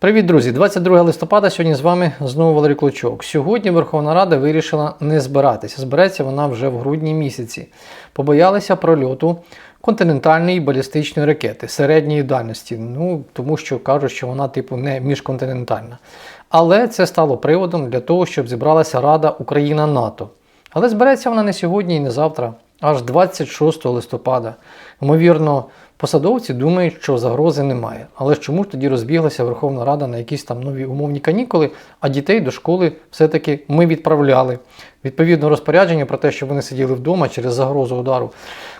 Привіт, друзі! 22 листопада. Сьогодні з вами знову Валерій Клочок. Сьогодні Верховна Рада вирішила не збиратися. Збереться вона вже в грудні місяці. Побоялися прольоту континентальної балістичної ракети середньої дальності. Ну тому що кажуть, що вона типу не міжконтинентальна. Але це стало приводом для того, щоб зібралася Рада Україна-НАТО. Але збереться вона не сьогодні і не завтра, аж 26 листопада. Ймовірно, посадовці думають, що загрози немає. Але ж чому ж тоді розбіглася Верховна Рада на якісь там нові умовні канікули, а дітей до школи все-таки ми відправляли. Відповідно розпорядження про те, що вони сиділи вдома через загрозу удару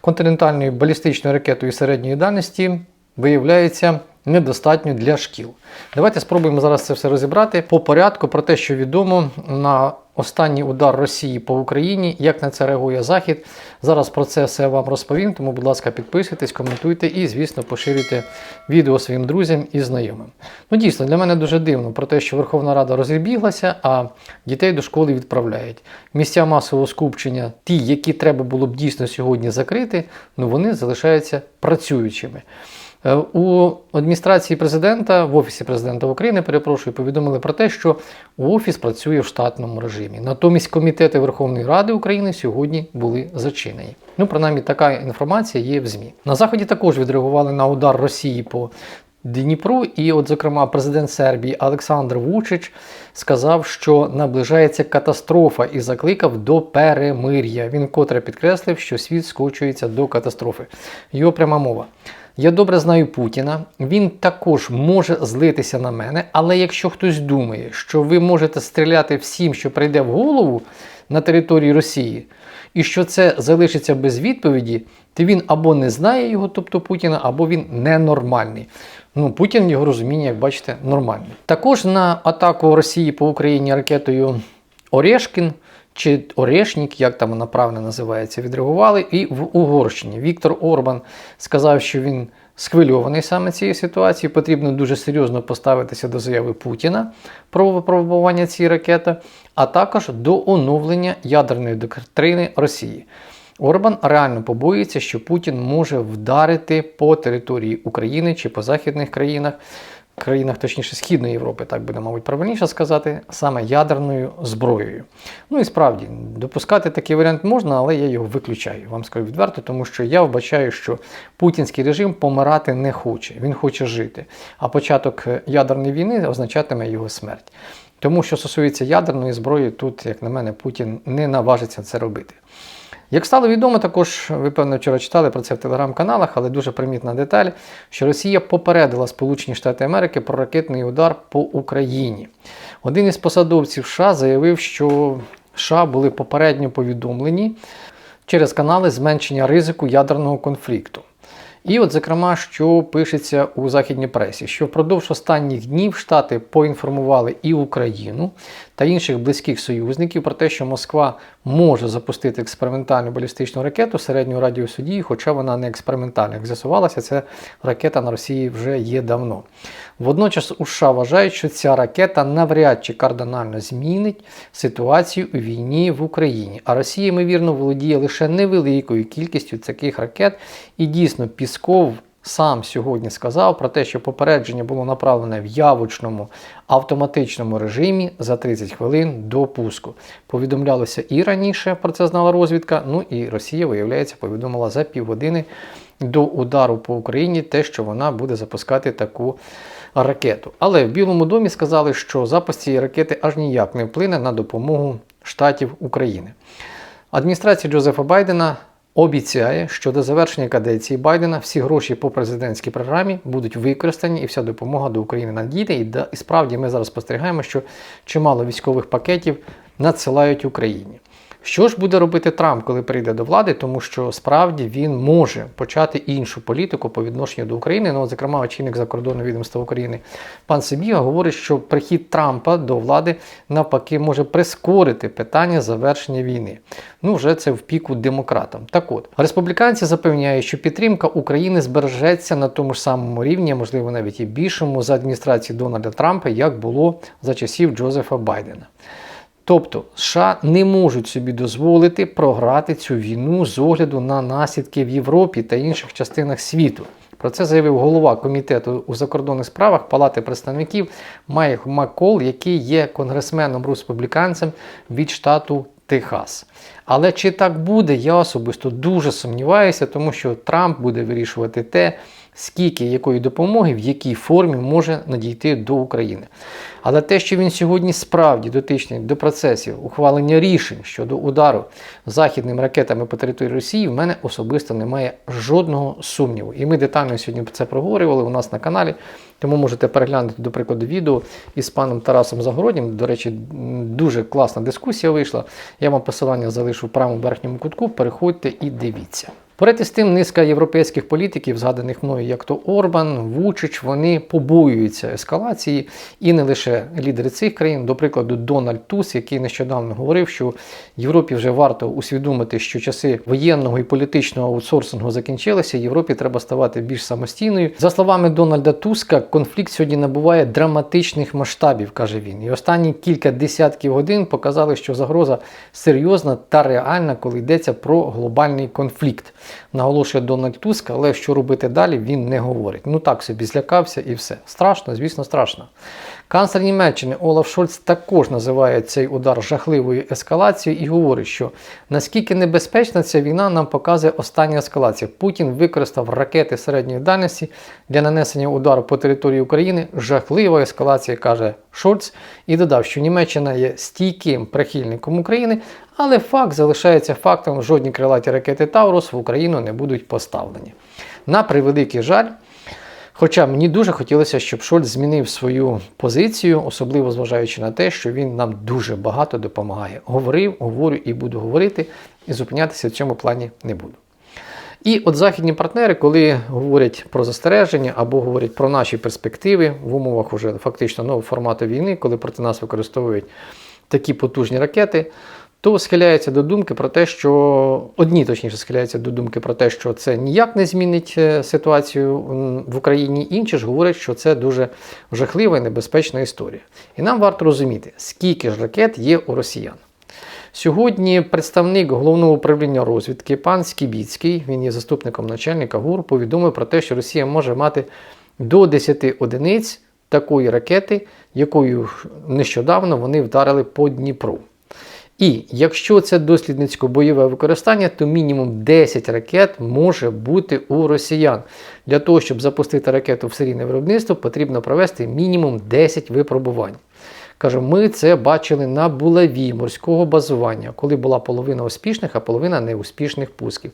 континентальною балістичною ракетою середньої дальності, виявляється недостатньо для шкіл. Давайте спробуємо зараз це все розібрати по порядку про те, що відомо на останній удар Росії по Україні, як на це реагує Захід. Зараз про це все вам розповім. Тому, будь ласка, підписуйтесь, коментуйте і, звісно, поширюйте відео своїм друзям і знайомим. Ну, дійсно, для мене дуже дивно про те, що Верховна Рада розібіглася, а дітей до школи відправляють. Місця масового скупчення, ті, які треба було б дійсно сьогодні закрити, ну вони залишаються працюючими. Е, У адміністрації президента, в офісі президента України, перепрошую, повідомили про те, що офіс працює в штатному режимі. Натомість комітети Верховної Ради України сьогодні були зачинені. Ну, принаймні, така інформація є в ЗМІ. На заході також відреагували на удар Росії по Дніпру, і, от, зокрема, президент Сербії Олександр Вучич сказав, що наближається катастрофа і закликав до перемир'я. Він котре підкреслив, що світ скочується до катастрофи. Його пряма мова. Я добре знаю Путіна, він також може злитися на мене, але якщо хтось думає, що ви можете стріляти всім, що прийде в голову на території Росії, і що це залишиться без відповіді, то він або не знає його, тобто Путіна, або він ненормальний. Ну, Путін його розуміння, як бачите, нормальний. Також на атаку Росії по Україні ракетою Орешкін чи Орешнік, як там вона правильно називається, відреагували. І в Угорщині Віктор Орбан сказав, що він схвильований саме цією ситуацією. Потрібно дуже серйозно поставитися до заяви Путіна про випробування цієї ракети, а також до оновлення ядерної доктрини Росії. Орбан реально побоюється, що Путін може вдарити по території України чи по західних країнах, країнах, точніше Східної Європи, так буде, мабуть, правильніше сказати, саме ядерною зброєю. Ну і справді, допускати такий варіант можна, але я його виключаю. Вам скажу відверто, тому що я вбачаю, що путінський режим помирати не хоче, він хоче жити. А початок ядерної війни означатиме його смерть. Тому що стосується ядерної зброї, тут, як на мене, Путін не наважиться це робити. Як стало відомо, також ви певно вчора читали про це в телеграм-каналах, але дуже примітна деталь, що Росія попередила Сполучені Штати Америки про ракетний удар по Україні. Один із посадовців США заявив, що США були попередньо повідомлені через канали зменшення ризику ядерного конфлікту. І, от, зокрема, що пишеться у західній пресі, що впродовж останніх днів Штати поінформували і Україну та інших близьких союзників про те, що Москва може запустити експериментальну балістичну ракету середнього радіусу дії, хоча вона не експериментальна. Як з'ясувалося, ця ракета на Росії вже є давно. Водночас у США вважають, що ця ракета навряд чи кардинально змінить ситуацію у війні в Україні. А Росія, ймовірно, володіє лише невеликою кількістю таких ракет, і дійсно Пісков. Сам сьогодні сказав про те, що попередження було направлене в явочному автоматичному режимі за 30 хвилин до пуску. Повідомлялося і раніше, про це знала розвідка. Ну і Росія, виявляється, повідомила за півгодини до удару по Україні те, що вона буде запускати таку ракету. Але в Білому домі сказали, що запуск цієї ракети аж ніяк не вплине на допомогу штатів України. Адміністрація Джозефа Байдена обіцяє, що до завершення каденції Байдена всі гроші по президентській програмі будуть використані і вся допомога до України надійде. І, і справді ми зараз спостерігаємо, що чимало військових пакетів надсилають Україні. Що ж буде робити Трамп, коли прийде до влади, тому що справді він може почати іншу політику по відношенню до України. Ну, зокрема, очільник закордонного відомства України пан Сибіга говорить, що прихід Трампа до влади навпаки може прискорити питання завершення війни. Ну, вже це в піку демократам. Так от, республіканці запевняють, що підтримка України збережеться на тому ж самому рівні, можливо навіть і більшому за адміністрації Дональда Трампа, як було за часів Джозефа Байдена. Тобто США не можуть собі дозволити програти цю війну з огляду на наслідки в Європі та інших частинах світу. Про це заявив голова комітету у закордонних справах Палати представників Майк Маккол, який є конгресменом республіканцем від штату Техас. Але чи так буде, я особисто дуже сумніваюся, тому що Трамп буде вирішувати те, скільки якої допомоги, в якій формі може надійти до України. Але те, що він сьогодні справді дотичний до процесів ухвалення рішень щодо удару західними ракетами по території Росії, в мене особисто немає жодного сумніву. І ми детально сьогодні це проговорювали у нас на каналі. Тому можете переглянути, до прикладу, відео із паном Тарасом Загороднім. До речі, дуже класна дискусія вийшла. Я вам посилання залишу в правому верхньому кутку. Переходьте і дивіться. Поряд із тим, низка європейських політиків, згаданих мною, як то Орбан, Вучич, вони побоюються ескалації, і не лише лідери цих країн, до прикладу, Дональд Тус, який нещодавно говорив, що Європі вже варто усвідомити, що часи воєнного і політичного аутсорсингу закінчилися. Європі треба ставати більш самостійною. За словами Дональда Туска, конфлікт сьогодні набуває драматичних масштабів, каже він. І останні кілька десятків годин показали, що загроза серйозна та реальна, коли йдеться про глобальний конфлікт наголошує Дональд Туск, але що робити далі, він не говорить. Ну так собі злякався і все. Страшно, звісно, страшно. Канцлер Німеччини Олаф Шольц також називає цей удар жахливою ескалацією і говорить, що наскільки небезпечна ця війна нам показує остання ескалація. Путін використав ракети середньої дальності для нанесення удару по території України. Жахлива ескалація, каже Шольц, і додав, що Німеччина є стійким прихильником України, але факт залишається фактом: жодні крилаті ракети Таурус в Україну не будуть поставлені. На превеликий жаль. Хоча мені дуже хотілося, щоб Шольц змінив свою позицію, особливо зважаючи на те, що він нам дуже багато допомагає. Говорив, говорю і буду говорити, і зупинятися в цьому плані не буду. І от західні партнери, коли говорять про застереження або говорять про наші перспективи в умовах уже фактично нового формату війни, коли проти нас використовують такі потужні ракети, то схиляється до думки про те, що одні точніше схиляються до думки про те, що це ніяк не змінить е, ситуацію в Україні. Інші ж говорять, що це дуже жахлива і небезпечна історія. І нам варто розуміти, скільки ж ракет є у росіян. Сьогодні представник головного управління розвідки пан Скібіцький, він є заступником начальника ГУР, повідомив про те, що Росія може мати до 10 одиниць такої ракети, якою нещодавно вони вдарили по Дніпру. І якщо це дослідницько-бойове використання, то мінімум 10 ракет може бути у росіян. Для того, щоб запустити ракету в серійне виробництво, потрібно провести мінімум 10 випробувань. Каже, ми це бачили на булаві морського базування, коли була половина успішних, а половина неуспішних пусків.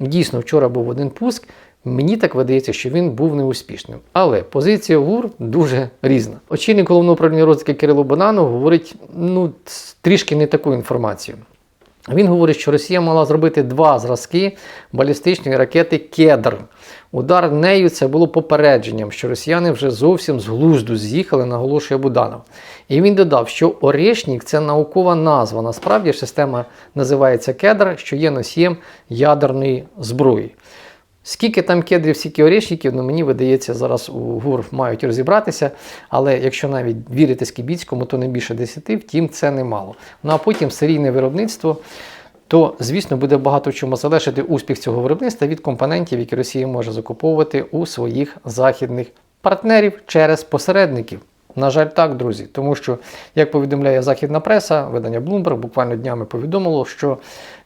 Дійсно, вчора був один пуск. Мені так видається, що він був неуспішним. Але позиція ГУР дуже різна. Очільник головного управління розвитки Кирило Бананов говорить ну, трішки не таку інформацію. Він говорить, що Росія мала зробити два зразки балістичної ракети Кедр. Удар нею це було попередженням, що росіяни вже зовсім з глузду з'їхали, наголошує Буданов. І він додав, що Орешнік це наукова назва. Насправді система називається Кедр, що є носієм ядерної зброї. Скільки там кедрів, скільки орішників, ну мені видається, зараз у ГУР мають розібратися. Але якщо навіть вірити Скібіцькому, то не більше 10, втім, це немало. Ну а потім серійне виробництво, то, звісно, буде багато чому залежати успіх цього виробництва від компонентів, які Росія може закуповувати у своїх західних партнерів через посередників. На жаль, так, друзі, тому що, як повідомляє західна преса, видання Bloomberg буквально днями повідомило, що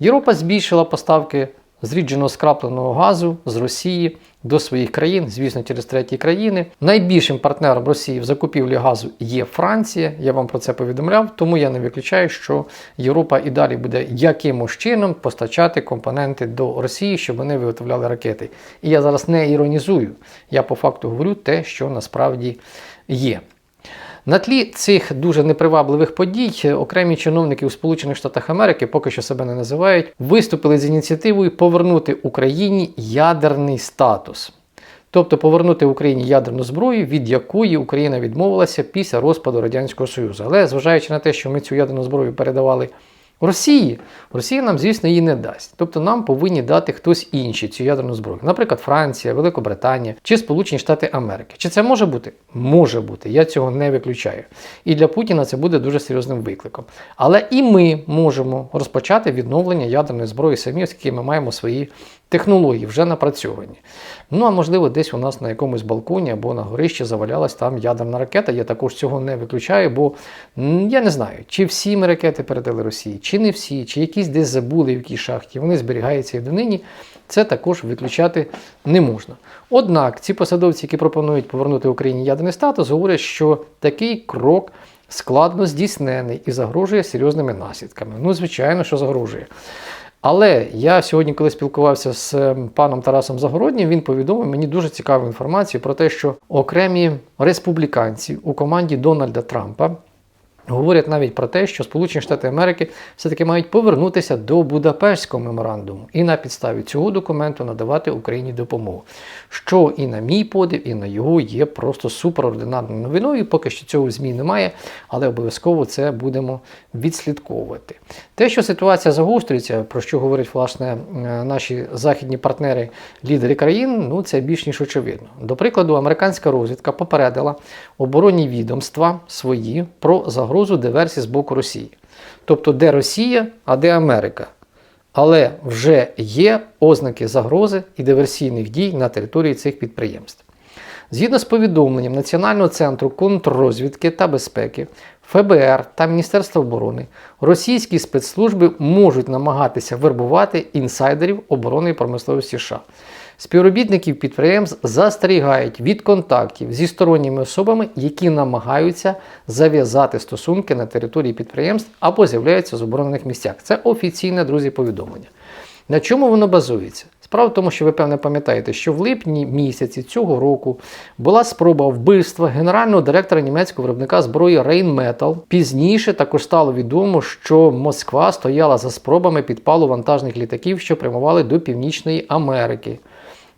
Європа збільшила поставки зрідженого скрапленого газу з Росії до своїх країн, звісно, через треті країни. Найбільшим партнером Росії в закупівлі газу є Франція. Я вам про це повідомляв, тому я не виключаю, що Європа і далі буде якимось чином постачати компоненти до Росії, щоб вони виготовляли ракети. І я зараз не іронізую, я по факту говорю те, що насправді є. На тлі цих дуже непривабливих подій окремі чиновники у Сполучених Штатах Америки, поки що себе не називають, виступили з ініціативою повернути Україні ядерний статус. Тобто повернути Україні ядерну зброю, від якої Україна відмовилася після розпаду Радянського Союзу. Але зважаючи на те, що ми цю ядерну зброю передавали Росії, Росія нам, звісно, її не дасть. Тобто нам повинні дати хтось інший цю ядерну зброю. Наприклад, Франція, Великобританія чи Сполучені Штати Америки. Чи це може бути? Може бути. Я цього не виключаю. І для Путіна це буде дуже серйозним викликом. Але і ми можемо розпочати відновлення ядерної зброї самі, оскільки ми маємо свої технології вже напрацьовані. Ну а можливо, десь у нас на якомусь балконі або на горищі завалялась там ядерна ракета. Я також цього не виключаю, бо я не знаю, чи всі ми ракети передали Росії, чи не всі, чи якісь десь забули в якій шахті. Вони зберігаються і донині. Це також виключати не можна. Однак ці посадовці, які пропонують повернути Україні ядерний статус, говорять, що такий крок складно здійснений і загрожує серйозними наслідками. Ну, звичайно, що загрожує. Але я сьогодні, коли спілкувався з ем, паном Тарасом Загороднім, він повідомив мені дуже цікаву інформацію про те, що окремі республіканці у команді Дональда Трампа говорять навіть про те, що Сполучені Штати Америки все-таки мають повернутися до Будапештського меморандуму і на підставі цього документу надавати Україні допомогу. Що і на мій подив, і на його є просто суперординарною новиною. Поки що цього в ЗМІ немає, але обов'язково це будемо відслідковувати. Те, що ситуація загострюється, про що говорять власне е, наші західні партнери, лідери країн, ну це більш ніж очевидно. До прикладу, американська розвідка попередила оборонні відомства свої про загрозу диверсії з боку Росії. Тобто, де Росія, а де Америка. Але вже є ознаки загрози і диверсійних дій на території цих підприємств. Згідно з повідомленням Національного центру контррозвідки та безпеки, ФБР та Міністерства оборони, російські спецслужби можуть намагатися вербувати інсайдерів оборонної промисловості США. Співробітників підприємств застерігають від контактів зі сторонніми особами, які намагаються зав'язати стосунки на території підприємств або з'являються в заборонених місцях. Це офіційне, друзі, повідомлення. На чому воно базується? Справа в тому, що ви певне пам'ятаєте, що в липні місяці цього року була спроба вбивства генерального директора німецького виробника зброї Rheinmetall. Пізніше також стало відомо, що Москва стояла за спробами підпалу вантажних літаків, що прямували до Північної Америки.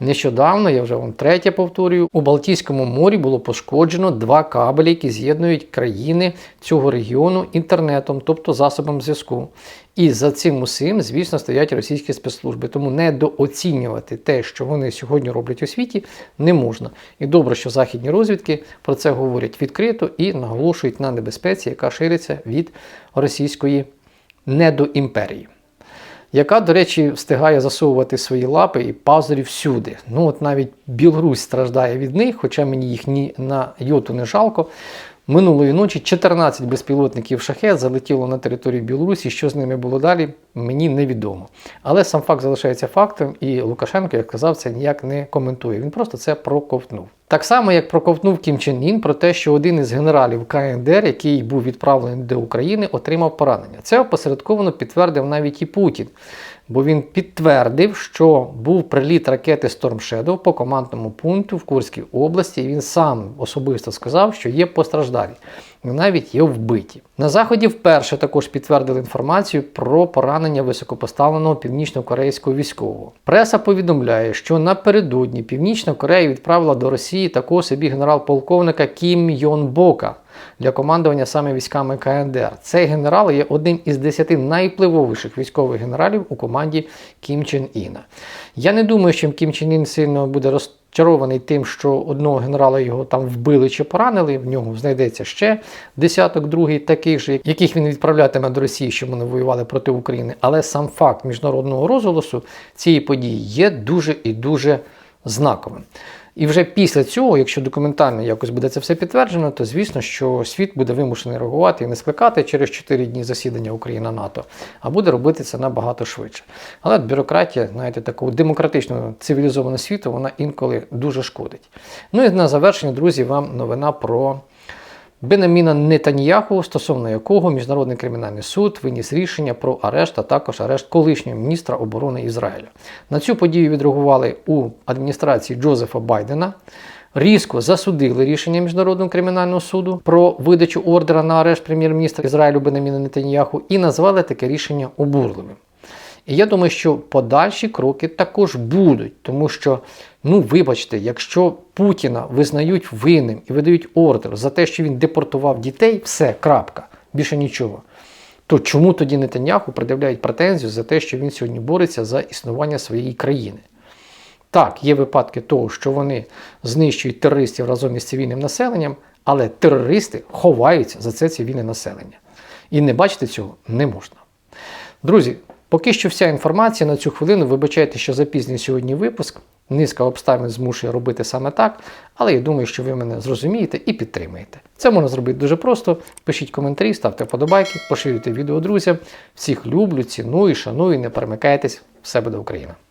Нещодавно, я вже вам третє повторюю, у Балтійському морі було пошкоджено два кабелі, які з'єднують країни цього регіону інтернетом, тобто засобом зв'язку. І за цим усім, звісно, стоять російські спецслужби. Тому недооцінювати те, що вони сьогодні роблять у світі, не можна. І добре, що західні розвідки про це говорять відкрито і наголошують на небезпеці, яка шириться від російської недоімперії яка, до речі, встигає засовувати свої лапи і пазурі всюди. Ну от навіть Білорусь страждає від них, хоча мені їх ні на йоту не жалко. Минулої ночі 14 безпілотників шахет залетіло на територію Білорусі. Що з ними було далі, мені невідомо. Але сам факт залишається фактом, і Лукашенко, як казав, це ніяк не коментує. Він просто це проковтнув. Так само, як проковтнув Кім Чен Ін про те, що один із генералів КНДР, який був відправлений до України, отримав поранення. Це опосередковано підтвердив навіть і Путін. Бо він підтвердив, що був приліт ракети Storm Shadow по командному пункту в Курській області. І він сам особисто сказав, що є постраждалі, і навіть є вбиті. На заході вперше також підтвердили інформацію про поранення високопоставленого північно-корейського військового. Преса повідомляє, що напередодні Північна Корея відправила до Росії такого собі генерал-полковника Кім Йон Бока для командування саме військами КНДР. Цей генерал є одним із десяти найвпливовіших військових генералів у команді Кім Чен Іна. Я не думаю, що Кім Чен Ін сильно буде розчарований тим, що одного генерала його там вбили чи поранили. В нього знайдеться ще десяток другий таких же, яких він відправлятиме до Росії, щоб вони воювали проти України. Але сам факт міжнародного розголосу цієї події є дуже і дуже знаковим. І вже після цього, якщо документально якось буде це все підтверджено, то звісно, що світ буде вимушений реагувати і не скликати через 4 дні засідання Україна НАТО, а буде робити це набагато швидше. Але бюрократія, знаєте, такого демократичного цивілізованого світу, вона інколи дуже шкодить. Ну і на завершення, друзі, вам новина про. Бенаміна Нетаньяху, стосовно якого Міжнародний кримінальний суд виніс рішення про арешт, а також арешт колишнього міністра оборони Ізраїля. На цю подію відреагували у адміністрації Джозефа Байдена. Різко засудили рішення Міжнародного кримінального суду про видачу ордера на арешт прем'єр-міністра Ізраїлю Бенаміна Нетаньяху і назвали таке рішення обурливим. І я думаю, що подальші кроки також будуть, тому що, ну вибачте, якщо Путіна визнають винним і видають ордер за те, що він депортував дітей, все, крапка, більше нічого. То чому тоді Нетаньяху пред'являють претензію за те, що він сьогодні бореться за існування своєї країни? Так, є випадки того, що вони знищують терористів разом із цивільним населенням, але терористи ховаються за це цивільне населення. І не бачити цього не можна. Друзі, Поки що вся інформація на цю хвилину. Вибачайте, що запізнює сьогодні випуск. Низка обставин змушує робити саме так, але я думаю, що ви мене зрозумієте і підтримаєте. Це можна зробити дуже просто. Пишіть коментарі, ставте вподобайки, поширюйте відео друзям. Всіх люблю, ціную, шаную, не перемикайтесь. Все буде Україна!